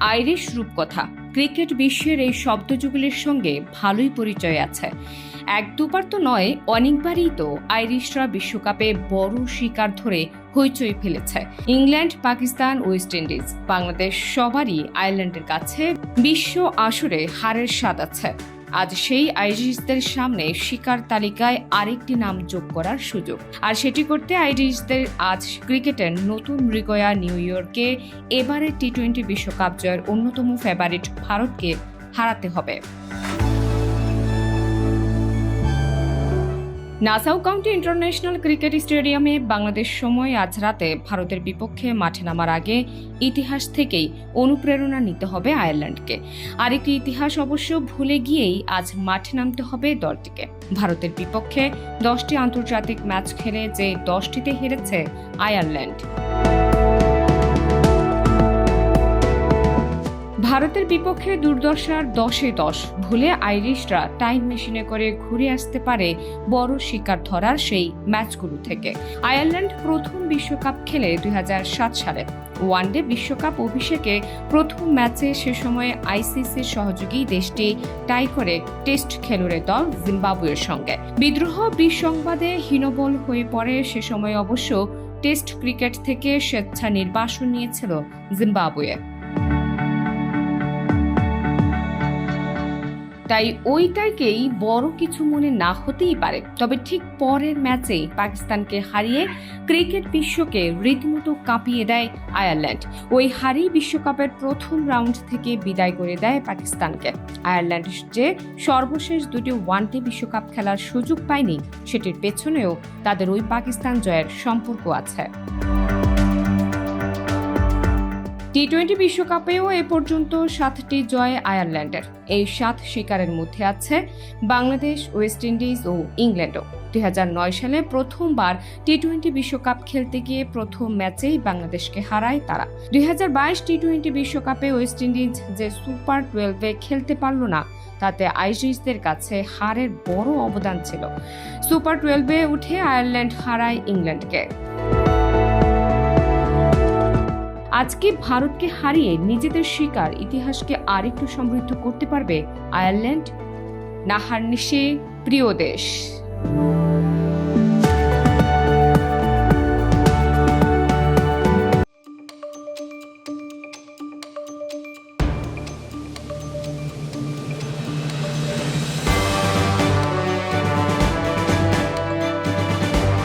Irish রূপকথা। Cricket বিশ্বের এই শব্দযুগলের সঙ্গে ভালোই পরিচয় আছে। এক দুবার তো নয়, অনেকবারই তো আইরিশরা বিশ্বকাপে বড় শিকার ধরে হইচই ফেলেছে। England, Pakistan, West Indies, Bangladesh সবারই আয়ারল্যান্ডের কাছে বিশ্ব আসরে হারের স্বাদ আছে। আজ সেই আইরিশদের সামনে শিকার তালিকায় আরেকটি নাম যোগ করার সুযোগ। আর সেটি করতে আইরিশদের আজ ক্রিকেটের নতুন মৃগয়া নিউ ইয়র্কে এবারে টি টোয়েন্টি বিশ্বকাপ জয়ের অন্যতম ফেভারিট ভারতকে হারাতে হবে। নাসাউ কাউন্টি ইন্টারন্যাশনাল ক্রিকেট স্টেডিয়ামে বাংলাদেশ সময় আজ রাতে ভারতের বিপক্ষে মাঠে নামার আগে ইতিহাস থেকেই অনুপ্রেরণা নিতে হবে আয়ারল্যান্ডকে। আরেকটি ইতিহাস অবশ্য ভুলে গিয়েই আজ মাঠে নামতে হবে দলটিকে। ভারতের বিপক্ষে দশটি আন্তর্জাতিক ম্যাচ খেলে যে দশটিতে হেরেছে আয়ারল্যান্ড। ভারতের বিপক্ষে দুর্দশার দশে দশ ভুলে আইরিশরা টাইম মেশিনে করে ঘুরে আসতে পারে বড় শিকার ধরার সেই ম্যাচগুলো থেকে। আয়ারল্যান্ড প্রথম বিশ্বকাপ খেলে দুই সালে ওয়ানডে বিশ্বকাপ অভিষেকে প্রথম ম্যাচে সে সময় আইসিসির সহযোগী দেশটি টাই করে টেস্ট খেলুড়ে দল জিম্বাবুয়ের সঙ্গে। বিদ্রোহ বিসংবাদে হীনবল হয়ে পড়ে সে সময় অবশ্য টেস্ট ক্রিকেট থেকে স্বেচ্ছা নির্বাসন নিয়েছিল জিম্বাবুয়ে। তাই ওইটাকেই বড় কিছু মনে না হতেই পারে। তবে ঠিক পরের ম্যাচেই পাকিস্তানকে হারিয়ে ক্রিকেট বিশ্বকে রীতিমতো কাঁপিয়ে দেয় আয়ারল্যান্ড। ওই হারি বিশ্বকাপের প্রথম রাউন্ড থেকে বিদায় করে দেয় পাকিস্তানকে। আয়ারল্যান্ড যে সর্বশেষ দুটি ওয়ানডে বিশ্বকাপ খেলার সুযোগ পায়নি, সেটির পেছনেও তাদের ওই পাকিস্তান জয়ের সম্পর্ক আছে। টি টোয়েন্টি বিশ্বকাপেও এ পর্যন্ত সাতটি জয় আয়ারল্যান্ডের। এই সাত শিকারের মধ্যে আছে বাংলাদেশ, ওয়েস্ট ইন্ডিজ ও ইংল্যান্ডও। দু হাজার নয় সালে প্রথমবার টি টোয়েন্টি বিশ্বকাপ খেলতে গিয়ে প্রথম ম্যাচেই বাংলাদেশকে হারায় তারা। দুই টি টোয়েন্টি বিশ্বকাপে ওয়েস্ট ইন্ডিজ যে সুপার টুয়েলভে খেলতে পারল না, তাতে আইরিশদের কাছে হারের বড় অবদান ছিল। সুপার টুয়েলভে উঠে আয়ারল্যান্ড হারায় ইংল্যান্ডকে। আজকে ভারতকে হারিয়ে নিজেদের শিকার ইতিহাসকে আরেকটু সমৃদ্ধ করতে পারবে আয়ারল্যান্ড। নাহার নিশে, প্রিয় দেশ।